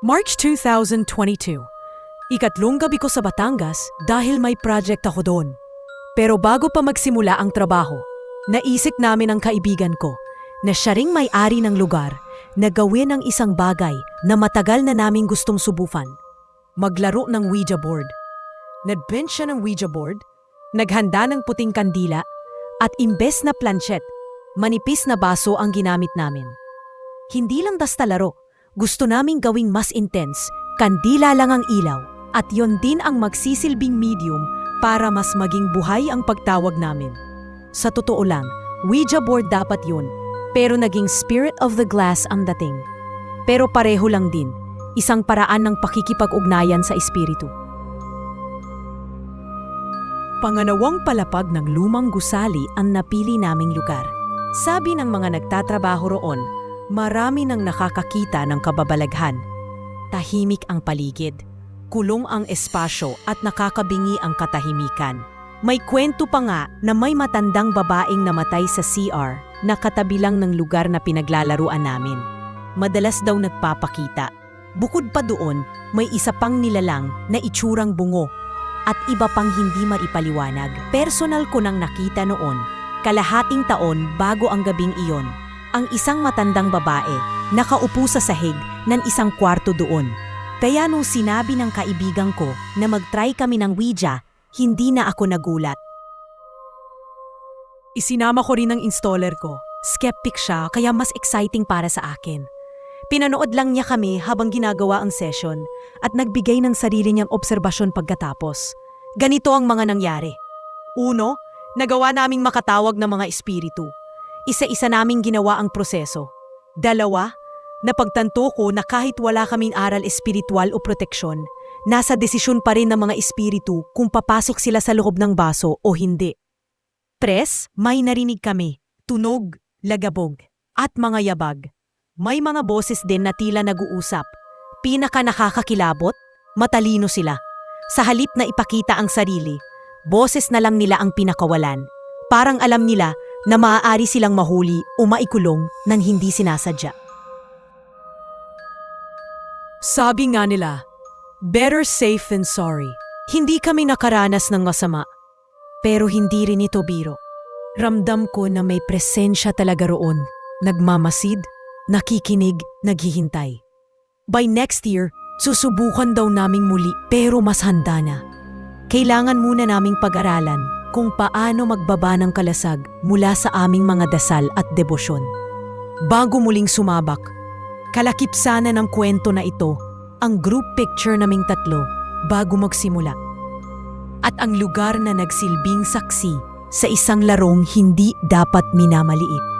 March 2022. Ikatlong gabi ko sa Batangas dahil may project ako doon. Pero bago pa magsimula ang trabaho, naisip namin ang kaibigan ko na siya ring may-ari ng lugar na gawin ang isang bagay na matagal na naming gustong subukan. Maglaro ng Ouija board. Nag-bench siya ng Ouija board, naghanda ng puting kandila, at imbes na planchet, manipis na baso ang ginamit namin. Hindi lang basta laro, gusto naming gawing mas intense, kandila lang ang ilaw, at yon din ang magsisilbing medium para mas maging buhay ang pagtawag namin. Sa totoo lang, Ouija board dapat yun, pero naging spirit of the glass ang dating. Pero pareho lang din, isang paraan ng pakikipag-ugnayan sa espiritu. Panganawang palapag ng lumang gusali ang napili naming lugar. Sabi ng mga nagtatrabaho roon, marami nang nakakakita ng kababalaghan. Tahimik ang paligid, kulong ang espasyo at nakakabingi ang katahimikan. May kwento pa nga na may matandang babaeng namatay sa CR na katabi lang ng lugar na pinaglalaruan namin. Madalas daw nagpapakita. Bukod pa doon, may isa pang nilalang na itsurang bungo at iba pang hindi maipaliwanag. Personal ko nang nakita noon, kalahating taon bago ang gabing iyon, ang isang matandang babae nakaupo sa sahig ng isang kwarto doon. Kaya nung sinabi ng kaibigan ko na mag-try kami ng Ouija, hindi na ako nagulat. Isinama ko rin ang installer ko. Skeptic siya kaya mas exciting para sa akin. Pinanood lang niya kami habang ginagawa ang session at nagbigay ng sarili niyang obserbasyon pagkatapos. Ganito ang mga nangyari. Uno, nagawa naming makatawag ng mga espiritu. Isa-isa naming ginawa ang proseso. Dalawa, napagtanto ko na kahit wala kaming aral espiritual o proteksyon, nasa desisyon pa rin ng mga espiritu kung papasok sila sa loob ng baso o hindi. Tres, may narinig kami, tunog, lagabog, at mga yabag. May mga boses din na tila nag-uusap. Pinaka nakakakilabot, matalino sila. Sa halip na ipakita ang sarili, boses na lang nila ang pinakawalan. Parang alam nila na maaari silang mahuli o maikulong nang hindi sinasadya. Sabi nga nila, better safe than sorry. Hindi kami nakaranas ng masama, pero hindi rin ito biro. Ramdam ko na may presensya talaga roon. Nagmamasid, nakikinig, naghihintay. By next year, susubukan daw naming muli pero mas handa na. Kailangan muna naming pag-aralan kung paano magbaba ng kalasag mula sa aming mga dasal at debosyon. Bago muling sumabak, kalakip sana ng kwento na ito ang group picture naming tatlo bago magsimula. At ang lugar na nagsilbing saksi sa isang larong hindi dapat minamaliit.